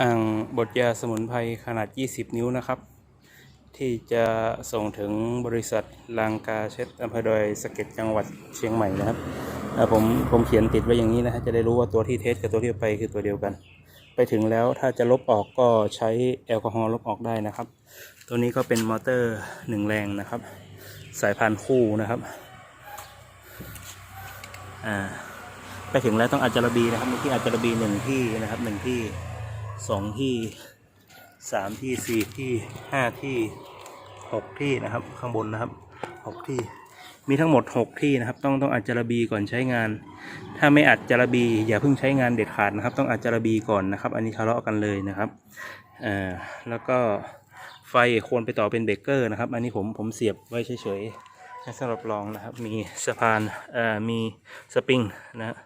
อ่างบดยาสมุนไพรขนาด 20 นิ้วนะครับ ที่จะส่งถึงบริษัทลางกาเช็ดอำเภอดอยสะเก็ดจังหวัดเชียงใหม่นะครับผมผมเขียนติดไว้อย่างนี้นะฮะจะได้รู้ว่าตัวที่เทสกับตัวที่ไปคือตัวเดียวกัน ไปถึงแล้วถ้าจะลบออกก็ใช้แอลกอฮอล์ลบออกได้นะครับ ตัวนี้ก็เป็นมอเตอร์หนึ่งแรงนะครับ สายพานคู่นะครับอ่าไปถึงแล้วต้องอาจารบีนะครับมีที่อาจารบีหนึ่งที่นะครับหนึ่งที่ สองที่สามที่สี่ที่ห้าที่หกที่นะครับ ข้างบนนะครับหกที่ มีทั้งหมดหกที่นะครับ ต้องต้องอาจารบีก่อนใช้งาน ถ้าไม่อัดจารบี อย่าเพิ่งใช้งานเด็ดขาดนะครับ ต้องอัดจารบีก่อนนะครับ อันนี้ทะเลาะกันเลยนะครับอ่าแล้วก็ไฟควรไปต่อเป็นเบรกเกอร์นะครับ อันนี้ผมผมเสียบไว้เฉยๆให้สำหรับลองนะครับ มีสะพานอ่อมีสปริงนะ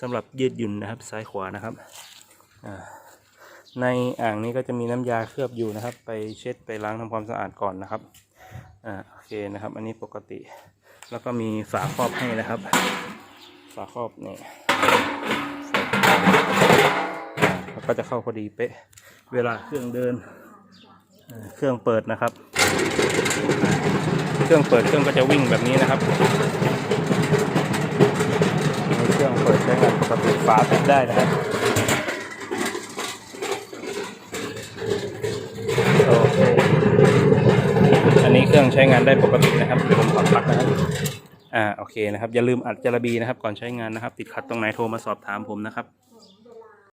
สำหรับยืดหยุ่นนะครับซ้ายขวานะครับอ่า ในอ่างนี้ก็จะมีน้ำยาเคลือบอยู่นะครับ ไปเช็ดไปล้างทำความสะอาดก่อนนะครับอ่าโอเคนะครับ อันนี้ปกติ แล้วก็มีฝาครอบให้นะครับ ฝาครอบนี่แล้วก็จะเข้าพอดีเป๊ะ เวลาเครื่องเดิน เครื่องเปิดนะครับ เครื่องเปิดเครื่องก็จะวิ่งแบบนี้นะครับเครื่องเปิดใช้งานปกติฝาปิดได้นะครับ รื่องใช้งานได้ปกตินะครับเดี๋ยวผมถอดปลั๊กนะครับอ่าโอเคนะครับอย่าลืมอัดจารบีนะครับ ก่อนใช้งานนะครับ ติดขัดตรงไหนโทรมาสอบถามผมนะครับ